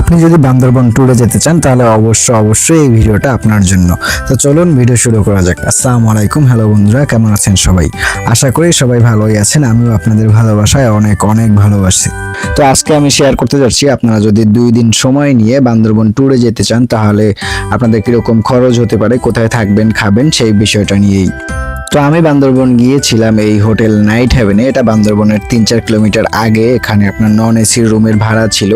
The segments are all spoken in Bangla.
আপনি যদি বান্দরবন ট্যুরে যেতে চান, তাহলে অবশ্যই অবশ্যই এই ভিডিওটা আপনার জন্য। তো চলুন ভিডিও শুরু করা যাক। আসসালামু আলাইকুম হ্যালো বন্ধুরা, কেমন আছেন সবাই? আশা করি সবাই ভালোই আছেন, আমিও আপনাদের ভালোবাসায় অনেক অনেক ভালোবাসি। তো আজকে আমি শেয়ার করতে যাচ্ছি, আপনারা যদি দুই দিন সময় নিয়ে বান্দরবন ট্যুরে যেতে চান, তাহলে আপনাদের কীরকম খরচ হতে পারে, কোথায় থাকবেন, খাবেন, সেই বিষয়টা নিয়েই। তো আমি বান্দরবন গিয়েছিলাম এই হোটেল নাইট হ্যাভেনে, এটা বান্দরবনের তিন চার কিলোমিটার আগে, এখানে আপনার নন এসি রুমের ভাড়া ছিল।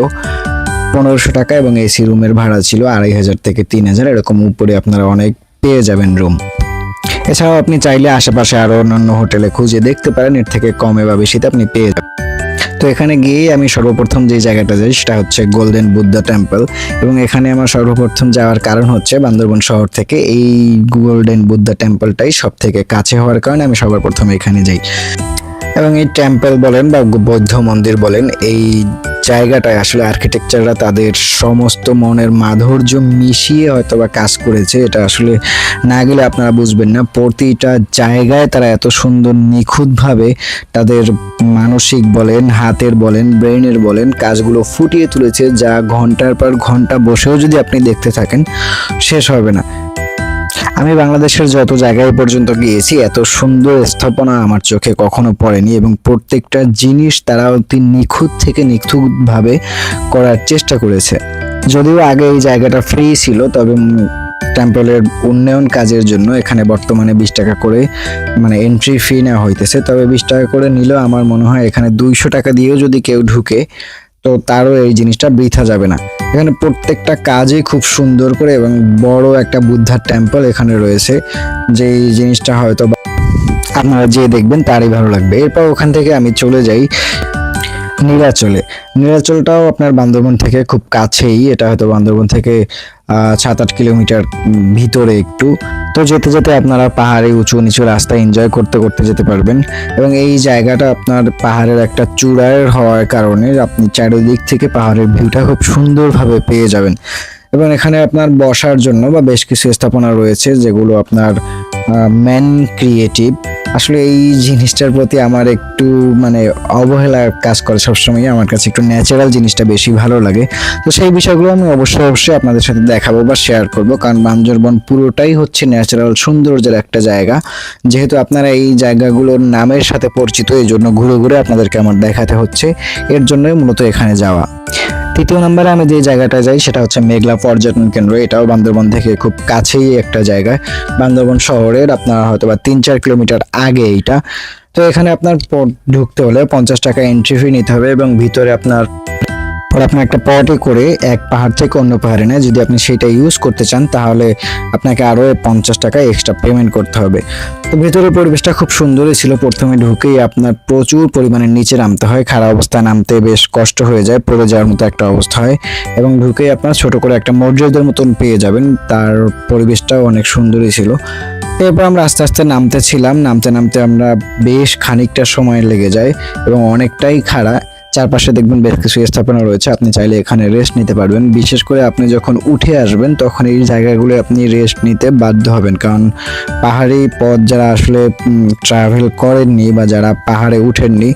পনেরোশো টাকা এবং এসি রুমের ভাড়া ছিল আড়াই হাজার থেকে তিন হাজার। এরকম উপরে আপনারা অনেক পেয়ে যাবেন রুম এছাড়াও আপনি চাইলে আশেপাশে আরও অন্যান্য হোটেলে খুঁজে দেখতে পারেন, এর থেকে কমে বা বেশিতে আপনি পেয়ে যাবেন। তো এখানে গিয়েই আমি সর্বপ্রথম যে জায়গাটা যাই, সেটা হচ্ছে গোল্ডেন বুদ্ধা টেম্পল এবং এখানে আমার সর্বপ্রথম যাওয়ার কারণ হচ্ছে বান্দরবন শহর থেকে এই গোল্ডেন বুদ্ধা টেম্পলটাই সব থেকে কাছে হওয়ার কারণে আমি সবার প্রথম এখানে যাই। এবং এই টেম্পল বলেন বা বৌদ্ধ মন্দির বলেন, এই জায়গাটায় আসলে আর্কিটেকচাররা তাদের সমস্ত মনের মাধুর্য মিশিয়ে হয়তো বা কাজ করেছে, এটা আসলে না গেলে আপনারা বুঝবেন না। প্রতিটা জায়গায় তারা এত সুন্দর নিখুঁতভাবে তাদের মানসিক বলেন, হাতের বলেন ব্রেনের বলেন, কাজগুলো ফুটিয়ে তুলেছে, যা ঘণ্টার পর ঘণ্টা বসেও যদি আপনি দেখতে থাকেন, শেষ হবে না। আমি বাংলাদেশের যত জায়গায় পর্যন্ত গিয়েছি, এত সুন্দর স্থাপনা আমার চোখে কখনো পড়েনি এবং প্রত্যেকটা জিনিস তারা অতি নিখুঁত থেকে নিখুঁতভাবে করার চেষ্টা করেছে। যদিও আগে এই জায়গাটা ফ্রি ছিল, তবে টেম্পলের উন্নয়ন কাজের জন্য এখানে বর্তমানে বিশ টাকা করে মানে এন্ট্রি ফি নেওয়া হইতেছে। তবে বিশ টাকা করে নিলেও আমার মনে হয় এখানে দুইশো টাকা দিয়েও যদি কেউ ঢুকে তো তারও এই জিনিসটা বৃথা যাবে না। এখানে প্রত্যেকটা কাজই খুব সুন্দর করে এবং বড় একটা বুদ্ধার টেম্পল এখানে রয়েছে যেই জিনিসটা হয়তো আপনারা যে দেখবেন তারই ভালো লাগবে। এরপর ওখান থেকে আমি চলে যাই নীলাচলে। নীলাচলটাও আপনার বান্দরবন থেকে খুব কাছেই। এটা হয়তো বান্দরবন থেকে সাত আট কিলোমিটার ভিতরে একটু। তো যেতে যেতে আপনারা পাহাড়ে উঁচু নিচু রাস্তা এনজয় করতে করতে যেতে পারবেন। এবং এই জায়গাটা আপনার পাহাড়ের একটা চূড়ার হওয়ার কারণে আপনি চারিদিক থেকে পাহাড়ের ভিউটা খুব সুন্দরভাবে পেয়ে যাবেন। এবং এখানে আপনার বসার জন্য বা বেশ কিছু স্থাপনা রয়েছে যেগুলো আপনার ম্যান ক্রিয়েটিভ আসলে এই জিনিসটার প্রতি আমার একটু মানে অবহেলা কাজ করে সবসময় আমার কাছে একটু ন্যাচারাল জিনিসটা বেশি ভালো লাগে। তো সেই বিষয়গুলো আমি অবশ্যই অবশ্যই আপনাদের সাথে দেখাবো বা শেয়ার করব। কারণ বান্দরবন পুরোটাই হচ্ছে ন্যাচারাল সৌন্দর্যের একটা জায়গা। যেহেতু আপনারা এই জায়গাগুলোর নামের সাথে পরিচিত এই জন্য ঘুরে ঘুরে আপনাদেরকে আমার দেখাতে হচ্ছে। এর জন্যই মূলত এখানে যাওয়া। তৃতীয় নম্বরে আমি যে জায়গাটা যাই, সেটা হচ্ছে মেঘলা পর্যটন কেন্দ্র। এটাও বান্দরবন থেকে খুব কাছেই একটা জায়গায় বান্দরবন শহরের আপনার হয়তো বা তিন চার কিলোমিটার আগে এইটা। তো এখানে আপনার ঢুকতে হলে পঞ্চাশ টাকা এন্ট্রি ফি নিতে হবে এবং ভিতরে আপনার ওরা আপনার একটা পটে করে এক পাহাড় থেকে অন্য পাহাড়ে নেয়। যদি আপনি সেটা ইউজ করতে চান, তাহলে আপনাকে আরও পঞ্চাশ টাকা এক্সট্রা পেমেন্ট করতে হবে। তো ভেতরের পরিবেশটা খুব সুন্দরই ছিল। প্রথমে ঢুকেই আপনার প্রচুর পরিমাণে নিচে নামতে হয়। খারাপ অবস্থায় নামতে বেশ কষ্ট হয়ে যায়, পড়ে যাওয়ার মতো একটা অবস্থা হয়। এবং ঢুকেই আপনার ছোট করে একটা মসজিদের মতন পেয়ে যাবেন। তার পরিবেশটাও অনেক সুন্দরই ছিল। এরপর আমরা আস্তে আস্তে নামতে ছিলাম নামতে নামতে আমরা বেশ খানিকটা সময় লেগে যায় এবং অনেকটাই খাড়া। চারপাশে দেখবেন বেশ কিছু স্থাপনা রয়েছে, আপনি চাইলে এখানে রেস্ট নিতে পারবেন। বিশেষ করে আপনি যখন উঠে আসবেন, তখন এই জায়গাগুলো আপনি রেস্ট নিতে বাধ্য হবেন। কারণ পাহাড়ি পথ যারা আসলে ট্রাভেল করেননি বা যারা পাহাড়ে উঠেননি,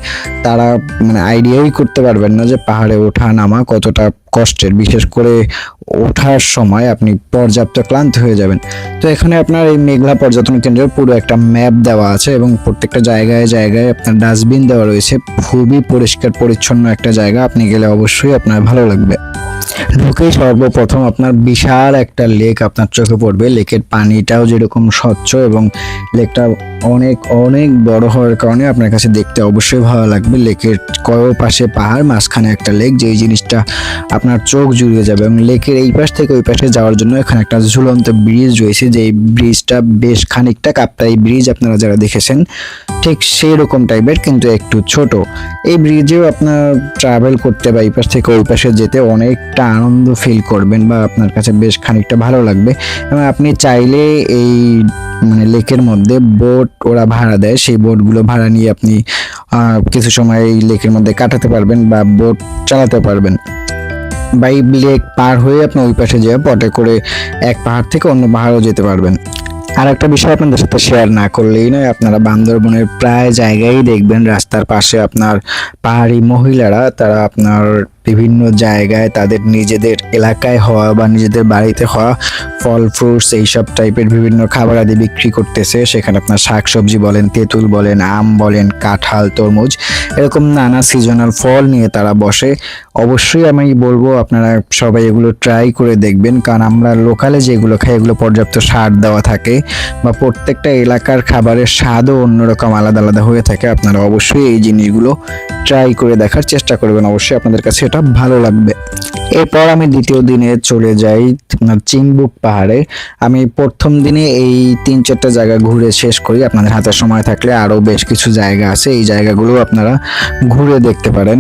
তারা মানে আইডিয়াই করতে পারবেন না যে পাহাড়ে ওঠা নামা কতটা কষ্টের। বিশেষ করে ওঠার সময় আপনি পর্যাপ্ত ক্লান্ত হয়ে যাবেন। তো এখানে আপনার এই মেঘলা পর্যটন কেন্দ্রের পুরো একটা ম্যাপ দেওয়া আছে এবং প্রত্যেকটা জায়গায় জায়গায় আপনার ডাস্টবিন দেওয়া রয়েছে। খুবই পরিষ্কার, পরিচ্ছন্ন একটা জায়গা। আপনি গেলে অবশ্যই আপনার ভালো লাগবে। ঢুকেই সর্বপ্রথম আপনার বিশাল একটা লেক আপনার চোখে পড়বে। লেকের পানিটাও যেরকম স্বচ্ছ এবং লেকটা অনেক অনেক বড় হওয়ার কারণে আপনার কাছে দেখতে অবশ্যই ভালো লাগবে। লেকের কয় পাশে পাহাড়, মাঝখানে একটা লেক, যেই জিনিসটা আপনার চোখ জুড়িয়ে যাবে এবং লেকের এই পাশ থেকে ওই পাশে যাওয়ার জন্য এখানে একটা ঝুলন্ত ব্রিজ রয়েছে যে ব্রিজটা বেশ খানিকটা কাপ্তাই ব্রিজ আপনারা যারা দেখেছেন, ঠিক সেই রকম টাইপের কিন্তু একটু ছোট। এই ব্রিজেও আপনার ট্রাভেল করতে বা এই পাশ থেকে ওই পাশে যেতে অনেকটা আনন্দ ফিল করবেন বা আপনার কাছে বেশ খানিকটা ভালো লাগবে। এবং আপনি চাইলে এই মানে লেকের মধ্যে বোট ওরা ভাড়া দেয়। সেই বোটগুলো ভাড়া নিয়ে আপনি কিছু সময় এই লেকের মধ্যে কাটাতে পারবেন বা বোট চালাতে পারবেন। বা এই লেক পার হয়ে আপনি ওই পাশে যেয়ে পটে করে এক পাহাড় থেকে অন্য পাহাড়ও যেতে পারবেন। আর একটা বিষয় আপনাদের সাথে শেয়ার না করলেই নয়, আপনারা বান্দরবনের প্রায় জায়গায় দেখবেন রাস্তার পাশে আপনার পাহাড়ি মহিলারা, তারা আপনার বিভিন্ন জায়গায় তাদের নিজেদের এলাকায় হওয়া বা নিজেদের বাড়িতে হওয়া ফল ফ্রুটস এইসব টাইপের বিভিন্ন খাবার আদি বিক্রি করতেছে। সেখানে আপনার শাকসবজি বলেন, তেঁতুল বলেন, আম বলেন, কাঁঠাল, তরমুজ এরকম নানা সিজনাল ফল নিয়ে তারা বসে। অবশ্যই আমি বলব, আপনারা সবাই এগুলো ট্রাই করে দেখবেন। কারণ আমরা লোকালে যেগুলো খাই, এগুলো পর্যাপ্ত সার দেওয়া থাকে বা প্রত্যেকটা এলাকার খাবারের স্বাদও অন্যরকম, আলাদা আলাদা হয়ে থাকে। আপনারা অবশ্যই এই জিনিসগুলো ট্রাই করে দেখার চেষ্টা করবেন। অবশ্যই আপনাদের কাছে এটা ভালো লাগবে। এরপর আমি দ্বিতীয় দিনে চলে যাই চিংবুক পাহাড়ে। আমি প্রথম দিনে এই তিন চারটা জায়গা ঘুরে শেষ করি। আপনাদের হাতে সময় থাকলে আরও বেশ কিছু জায়গা আছে। এই জায়গাগুলো আপনারা ঘুরে দেখতে পারেন।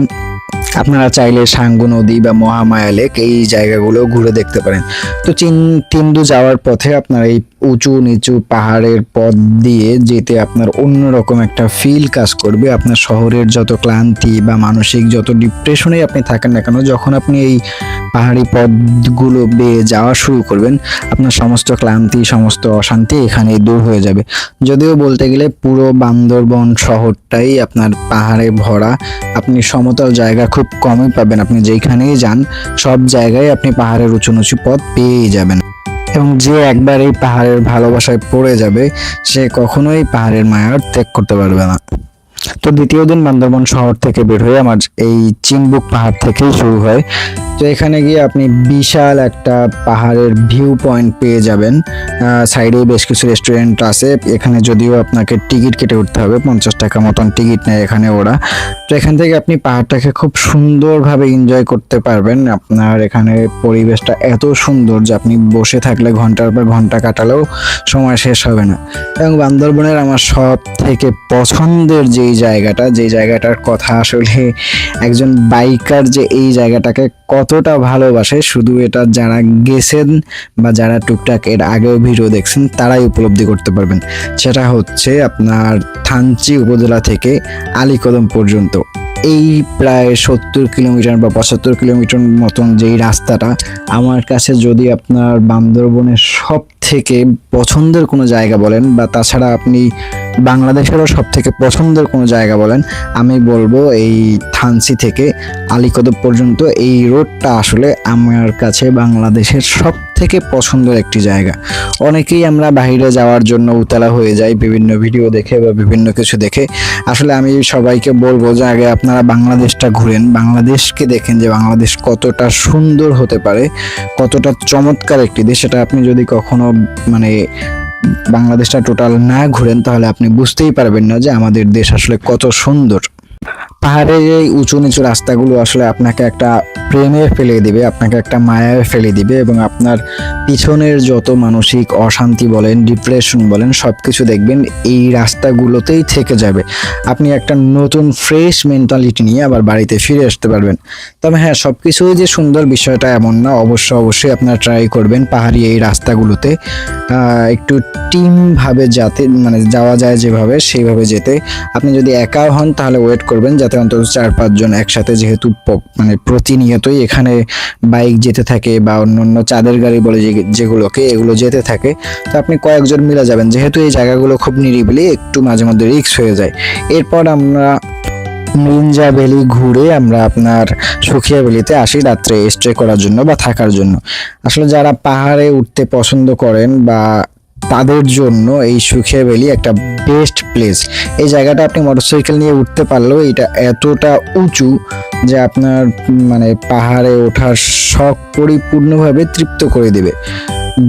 আপনারা চাইলে সাঙ্গু নদী বা মহামায়া লেক এই জায়গাগুলো ঘুরে দেখতে পারেন। তো চিন তিন্দু যাওয়ার পথে আপনার এই উঁচু নিচু পাহাড়ের পথ দিয়ে যেতে আপনার অন্যরকম একটা ফিল কাজ করবে। আপনার শহরের যত ক্লান্তি বা মানসিক যত ডিপ্রেশনে আপনি থাকেন না কেন, যখন আপনি এই পাহাড়ি পথগুলো বেয়ে যাওয়া শুরু করবেন, আপনার সমস্ত ক্লান্তি, সমস্ত অশান্তি এখানেই দূর হয়ে যাবে। যদিও বলতে গেলে পুরো বান্দরবন শহরটাই আপনার পাহাড়ে ভরা। আপনি সমতল জায়গা খুব কমই পাবেন। আপনি যেখানেই যান, সব জায়গায় আপনি পাহাড়ের উঁচু নিচু পথ পেয়েই যাবেন। এবং যে একবার এই পাহাড়ের ভালোবাসায় পড়ে যাবে, সে কখনোই পাহাড়ের মায়ার ত্যাগ করতে পারবে না। তো দ্বিতীয় দিন বান্দরবন শহর থেকে বের হয়ে আমার এই চিনবুক পাহাড় থেকেই শুরু হয়। তো এখানে গিয়ে আপনি বিশাল একটা পাহাড়ের ভিউ পয়েন্ট পেয়ে যাবেন। সাইডে বেশ কিছু রেস্টুরেন্ট আছে। এখানে যদিও আপনাকে টিকিট কেটে উঠতে হবে, পঞ্চাশ টাকা মতন টিকিট নেয় এখানে ওরা। তো এখান থেকে আপনি পাহাড়টাকে খুব সুন্দরভাবে এনজয় করতে পারবেন। আপনার এখানে পরিবেশটা এত সুন্দর যে আপনি বসে থাকলে ঘণ্টার পর ঘণ্টা কাটালেও সময় শেষ হবে না। এবং বান্দরবনের আমার সব থেকে পছন্দের যেই জায়গাটা যেই জায়গাটার কথা আসলে একজন বাইকার যে এই জায়গাটাকে কতটা ভালোবাসে, শুধু এটা যারা গেছেন বা যারা টুকটাক এর আগেও ভিডিও দেখছেন, তারাই উপলব্ধি করতে পারবেন। সেটা হচ্ছে আপনার থানচি উপজেলা থেকে আলীকদম পর্যন্ত। এই প্রায় সত্তর কিলোমিটার বা পঁচাত্তর কিলোমিটার মতন যেই রাস্তাটা, আমার কাছে যদি আপনার বান্দরবনের সব থেকে পছন্দের কোনো জায়গা বলেন বা তাছাড়া আপনি বাংলাদেশেরও সব থেকে পছন্দের কোনো জায়গা বলেন, আমি বলব এই থানসি থেকে আলীকদম পর্যন্ত এই রোডটা আসলে আমার কাছে বাংলাদেশের সব থেকে পছন্দের একটি জায়গা। অনেকেই আমরা বাইরে যাওয়ার জন্য উতলা হয়ে যাই, বিভিন্ন ভিডিও দেখে বা বিভিন্ন কিছু দেখে। আসলে আমি সবাইকে বলব যে আগে আপনারা বাংলাদেশটা ঘুরেন, বাংলাদেশকে দেখেন যে বাংলাদেশ কতটা সুন্দর হতে পারে, কতটা চমৎকার একটি দেশ। সেটা আপনি যদি কখনো মানে বাংলাদেশটা টোটাল না ঘুরেন, তাহলে আপনি বুঝতেই পারবেন না যে আমাদের দেশ আসলে কত সুন্দর। পাহাড়ের এই উঁচু নিচু রাস্তাগুলো আসলে আপনাকে একটা প্রেমে ফেলে দিবে, আপনাকে একটা মায়ায় ফেলে দিবে এবং আপনার পিছনের যত মানসিক অশান্তি বলেন ডিপ্রেশন বলেন সব কিছু দেখবেন এই রাস্তাগুলোতেই থেকে যাবে। আপনি একটা নতুন ফ্রেশ মেন্টালিটি নিয়ে আবার বাড়িতে ফিরে আসতে পারবেন। তবে হ্যাঁ সব কিছুই যে সুন্দর বিষয়টা এমন না, অবশ্য অবশ্যই আপনারা ট্রাই করবেন পাহাড়ি এই রাস্তাগুলোতে। একটু টিমভাবে যাতে মানে যাওয়া যায় যেভাবে, সেইভাবে যেতে। আপনি যদি একা হন তাহলে ওয়েট করবেন যাতে অন্তত চার পাঁচজন একসাথে যেহেতু মানে প্রতিনিয়তই এখানে বাইক যেতে থাকে বা অন্য অন্য চাঁদের গাড়ি বলে যেগুলোকে এগুলো যেতে থাকে, তো আপনি কয়েকজন মিলে যাবেন। যেহেতু এই জায়গাগুলো খুব নিরিবিলি, একটু মাঝে মধ্যে রিক্স হয়ে যায়। এরপর আমরা নিনজা ভ্যালি ঘুরে আমরা আপনার সুখিয়া ভ্যালিতে আসি রাত্রে স্টে করার জন্য বা থাকার জন্য। আসলে যারা পাহাড়ে উঠতে পছন্দ করেন বা তাদের জন্য এই সুখিয়া ভ্যালি একটা বেস্ট প্লেস এই জায়গাটা আপনি মোটরসাইকেল নিয়ে উঠতে পারলেও এটা এতটা উঁচু যে আপনার মানে পাহাড়ে ওঠার শখ পরিপূর্ণভাবে তৃপ্ত করে দেবে।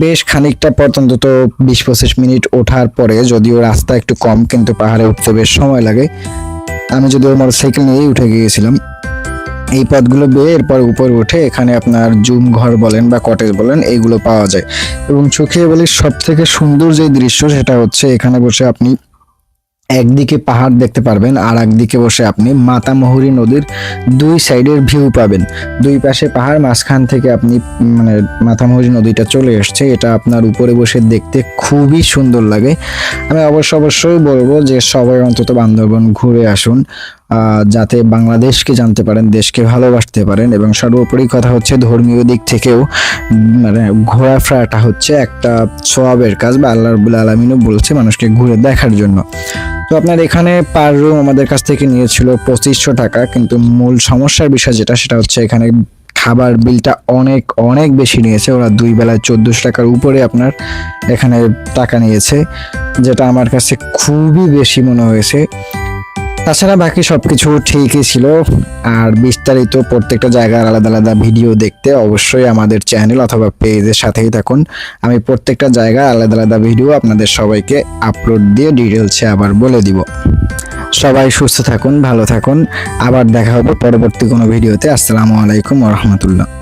বেশ খানিকটা পথ অন্তত বিশ পঁচিশ মিনিট ওঠার পরে যদিও রাস্তা একটু কম কিন্তু পাহাড়ে উঠতে বেশ সময় লাগে, আমি যদিও মোটরসাইকেল নিয়েই উঠে গিয়েছিলাম। এই পথগুলো বেয়ে এরপর উপরে উঠে এখানে আপনার জুম ঘর বলেন বা কটেজ বলেন, এইগুলো পাওয়া যায়। এবং চোখে বলি সব থেকে সুন্দর যে দৃশ্য সেটা হচ্ছে এখানে বসে আপনি একদিকে পাহাড় দেখতে পারবেন, আর একদিকে বসে আপনি মাতামহুরী নদীর দুই সাইডের ভিউ পাবেন। দুই পাশে পাহাড়, মাঝখান থেকে আপনি মানে মাতামহুরী নদীটা চলে এসছে, এটা আপনার উপরে বসে দেখতে খুবই সুন্দর লাগে। আমি অবশ্য অবশ্যই বলব যে সবাই অন্তত বান্দরবন ঘুরে আসুন। যাতে বাংলাদেশকে জানতে পারেন, দেশকে ভালোবাসতে পারেন এবং সর্বোপরি কথা হচ্ছে ধর্মীয় দিক থেকেও মানে ঘোরাফেরাটা হচ্ছে একটা সোয়াবের কাজ বা আল্লাহ রবুল আলমিনও বলছে মানুষকে ঘুরে দেখার জন্য। তো আপনার এখানে পার রুম আমাদের কাছ থেকে নিয়েছিল পঁচিশশো টাকা, কিন্তু মূল সমস্যার বিষয় যেটা, সেটা হচ্ছে এখানে খাবার বিলটা অনেক অনেক বেশি নিয়েছে। ওরা দুই বেলায় চোদ্দোশো টাকার উপরে আপনার এখানে টাকা নিয়েছে, যেটা আমার কাছে খুবই বেশি মনে হয়েছে। তাছাড়া বাকি সব কিছু ঠিকই ছিল। আর বিস্তারিত প্রত্যেকটা জায়গার আলাদা আলাদা ভিডিও দেখতে অবশ্যই আমাদের চ্যানেল অথবা পেজের সাথেই থাকুন। আমি প্রত্যেকটা জায়গায় আলাদা আলাদা ভিডিও আপনাদের সবাইকে আপলোড দিয়ে ডিটেলসে আবার বলে দিব। সবাই সুস্থ থাকুন, ভালো থাকুন। আবার দেখা হবে পরবর্তী কোনো ভিডিওতে। আসসালামু আলাইকুম রহমতুল্লাহ।